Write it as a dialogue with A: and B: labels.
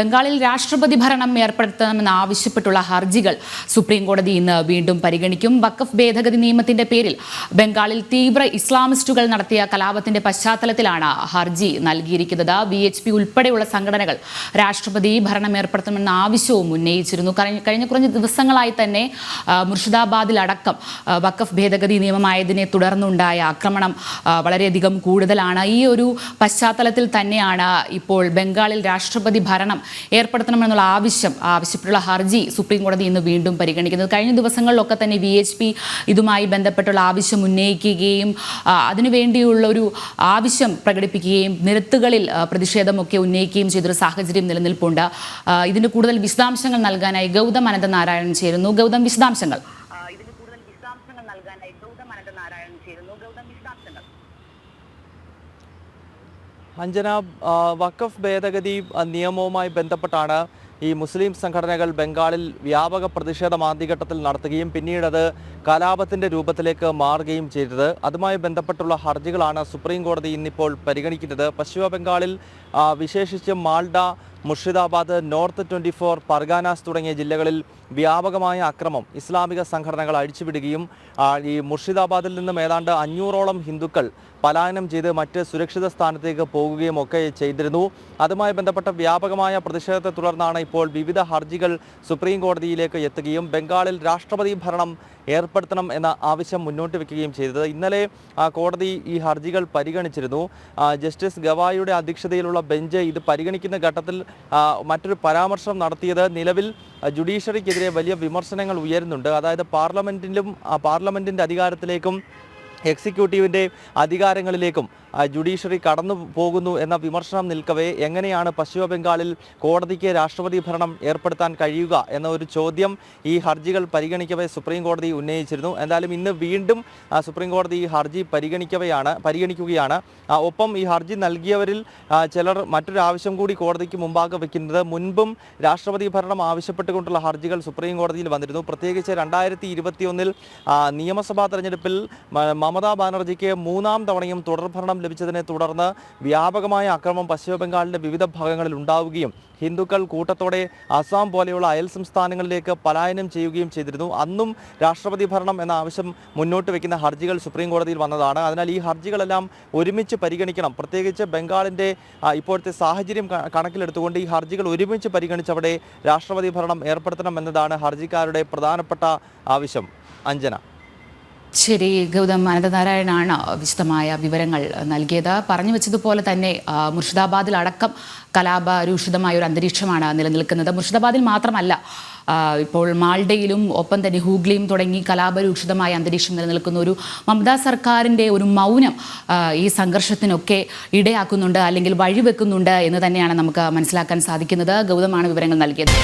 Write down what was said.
A: ബംഗാളിൽ രാഷ്ട്രപതി ഭരണം ഏർപ്പെടുത്തണമെന്ന് ആവശ്യപ്പെട്ടുള്ള ഹർജികൾ സുപ്രീം കോടതി ഇന്ന് വീണ്ടും പരിഗണിക്കും. വഖഫ് ഭേദഗതി നിയമത്തിന്റെ പേരിൽ ബംഗാളിൽ തീവ്ര ഇസ്ലാമിസ്റ്റുകൾ നടത്തിയ കലാപത്തിന്റെ പശ്ചാത്തലത്തിലാണ് ഹർജി നൽകിയിരിക്കുന്നത്. ബി എച്ച് പി ഉൾപ്പെടെയുള്ള സംഘടനകൾ രാഷ്ട്രപതി ഭരണം ഏർപ്പെടുത്തണമെന്ന ആവശ്യവും ഉന്നയിച്ചിരുന്നു. കഴിഞ്ഞ കുറഞ്ഞ ദിവസങ്ങളായി തന്നെ മുർഷിദാബാദിലടക്കം വഖഫ് ഭേദഗതി നിയമമായതിനെ തുടർന്നുണ്ടായ ആക്രമണം വളരെയധികം കൂടുതലാണ്. ഈ ഒരു പശ്ചാത്തലത്തിൽ തന്നെയാണ് ഇപ്പോൾ ബംഗാളിൽ രാഷ്ട്രപതി ഭരണം ഏർപ്പെടുത്തണമെന്നുള്ള ആവശ്യം ആവശ്യപ്പെട്ടുള്ള ഹർജി സുപ്രീം കോടതി ഇന്ന് വീണ്ടും പരിഗണിക്കുന്നത്. കഴിഞ്ഞ ദിവസങ്ങളിലൊക്കെ തന്നെ വി എച്ച് പി ഇതുമായി ബന്ധപ്പെട്ടുള്ള ആവശ്യം ഉന്നയിക്കുകയും അതിനുവേണ്ടിയുള്ള ഒരു ആവശ്യം പ്രകടിപ്പിക്കുകയും നിരത്തുകളിൽ പ്രതിഷേധമൊക്കെ ഉന്നയിക്കുകയും ചെയ്തൊരു സാഹചര്യം നിലനിൽപ്പുണ്ട്. ഇതിന് കൂടുതൽ വിശദാംശങ്ങൾ നൽകാനായി ഗൗതം അനന്തനാരായണൻ ചേരുന്നു. ഗൗതം വിശദാംശങ്ങൾ.
B: ഇതിന് കൂടുതൽ വിശദാംശങ്ങൾ നൽകാനായി ഗൗതം അനന്തനാരായണൻ ചേരുന്നു. ഗൗതം വിശദാംശങ്ങൾ.
C: അഞ്ജന വഖഫ് ഭേദഗതി നിയമവുമായി ബന്ധപ്പെട്ടാണ് ഈ മുസ്ലിം സംഘടനകൾ ബംഗാളിൽ വ്യാപക പ്രതിഷേധം ആദ്യഘട്ടത്തിൽ നടത്തുകയും പിന്നീട് അത് കലാപത്തിന്റെ രൂപത്തിലേക്ക് മാറുകയും ചെയ്തത്. അതുമായി ബന്ധപ്പെട്ടുള്ള ഹർജികളാണ് സുപ്രീം കോടതി ഇന്നിപ്പോൾ പരിഗണിക്കുന്നത്. പശ്ചിമ ബംഗാളിൽ വിശേഷിച്ചും Malda Murshidabad north twenty four Parganas തുടങ്ങിയ ജില്ലകളിൽ വ്യാപകമായ അക്രമം ഇസ്ലാമിക സംഘടനകൾ അഴിച്ചുവിടുകയും ഈ മുർഷിദാബാദിൽ നിന്നും ഏതാണ്ട് അഞ്ഞൂറോളം ഹിന്ദുക്കൾ പലായനം ചെയ്ത് മറ്റ് സുരക്ഷിത സ്ഥാനത്തേക്ക് പോകുകയും ഒക്കെ ചെയ്തിരുന്നു. അതുമായി ബന്ധപ്പെട്ട വ്യാപകമായ പ്രതിഷേധത്തെ തുടർന്നാണ് ഇപ്പോൾ വിവിധ ഹർജികൾ സുപ്രീം കോടതിയിലേക്ക് എത്തുകയും ബംഗാളിൽ രാഷ്ട്രപതി ഭരണം ഏർപ്പെടുത്തണം എന്ന ആവശ്യം മുന്നോട്ട് വയ്ക്കുകയും ചെയ്തത്. ഇന്നലെ കോടതി ഈ ഹർജികൾ പരിഗണിച്ചിരുന്നു. ജസ്റ്റിസ് ഗവായിയുടെ അധ്യക്ഷതയിലുള്ള ബെഞ്ച് ഇത് പരിഗണിക്കുന്ന ഘട്ടത്തിൽ മറ്റൊരു പരാമർശം നടത്തിയത് നിലവിൽ ജുഡീഷ്യറിക്കെതിരെ വലിയ വിമർശനങ്ങൾ ഉയരുന്നുണ്ട്. അതായത് പാർലമെന്റിലും പാർലമെന്റിന്റെ അധികാരത്തിലേക്കും എക്സിക്യൂട്ടീവിന്റെ അധികാരങ്ങളിലേക്കും ജുഡീഷ്യറി കടന്നു പോകുന്നു എന്ന വിമർശനം നിൽക്കവേ എങ്ങനെയാണ് പശ്ചിമ ബംഗാളിൽ കോടതിക്ക് രാഷ്ട്രപതി ഭരണം ഏർപ്പെടുത്താൻ കഴിയുക എന്ന ഒരു ചോദ്യം ഈ ഹർജികൾ പരിഗണിക്കവേ സുപ്രീം കോടതി ഉന്നയിച്ചിരുന്നു. എന്തായാലും ഇന്ന് വീണ്ടും സുപ്രീം കോടതി ഈ ഹർജി പരിഗണിക്കവെയാണ് പരിഗണിക്കുകയാണ്. ഒപ്പം ഈ ഹർജി നൽകിയവരിൽ ചിലർ മറ്റൊരു ആവശ്യം കൂടി കോടതിക്ക് മുമ്പാകെ വയ്ക്കുന്നത് മുൻപും രാഷ്ട്രപതി ഭരണം ആവശ്യപ്പെട്ടുകൊണ്ടുള്ള ഹർജികൾ സുപ്രീം കോടതിയിൽ വന്നിരുന്നു. പ്രത്യേകിച്ച് രണ്ടായിരത്തി ഇരുപത്തിയൊന്നിൽ നിയമസഭാ തെരഞ്ഞെടുപ്പിൽ മമതാ ബാനർജിക്ക് മൂന്നാം തവണയും തുടർഭരണം ലഭിച്ചതിനെ തുടർന്ന് വ്യാപകമായ അക്രമം പശ്ചിമ ബംഗാളിന്റെ വിവിധ ഭാഗങ്ങളിൽ ഉണ്ടാവുകയും ഹിന്ദുക്കൾ കൂട്ടത്തോടെ അസാം പോലെയുള്ള അയൽ സംസ്ഥാനങ്ങളിലേക്ക് പലായനം ചെയ്യുകയും ചെയ്തിരുന്നു. അന്നും രാഷ്ട്രപതി ഭരണം എന്ന ആവശ്യം മുന്നോട്ട് വയ്ക്കുന്ന ഹർജികൾ സുപ്രീം കോടതിയിൽ വന്നതാണ്. അതിനാൽ ഈ ഹർജികളെല്ലാം ഒരുമിച്ച് പരിഗണിക്കണം. പ്രത്യേകിച്ച് ബംഗാളിന്റെ ഇപ്പോഴത്തെ സാഹചര്യം കണക്കിലെടുത്തുകൊണ്ട് ഈ ഹർജികൾ ഒരുമിച്ച് പരിഗണിച്ച് അവിടെ രാഷ്ട്രപതി ഭരണം ഏർപ്പെടുത്തണം എന്നതാണ് ഹർജിക്കാരുടെ പ്രധാനപ്പെട്ട ആവശ്യം. അഞ്ജന.
A: ശരി ഗൗതം അനന്തനാരായണാണ് വിശദമായ വിവരങ്ങൾ നൽകിയത്. പറഞ്ഞു വെച്ചതുപോലെ തന്നെ മുർഷിദാബാദിൽ അടക്കം കലാപരൂഷിതമായ ഒരു അന്തരീക്ഷമാണ് നിലനിൽക്കുന്നത്. മുർഷിദാബാദിൽ മാത്രമല്ല ഇപ്പോൾ മാൾഡയിലും ഒപ്പം തന്നെ ഹൂഗ്ലിയും തുടങ്ങി കലാപരൂക്ഷിതമായ അന്തരീക്ഷം നിലനിൽക്കുന്ന ഒരു മമതാ സർക്കാരിന്റെ ഒരു മൗനം ഈ സംഘർഷത്തിനൊക്കെ ഇടയാക്കുന്നുണ്ട് അല്ലെങ്കിൽ വഴിവെക്കുന്നുണ്ട് എന്ന് തന്നെയാണ് നമുക്ക് മനസ്സിലാക്കാൻ സാധിക്കുന്നത്. ഗൗതമാണ് വിവരങ്ങൾ നൽകിയത്.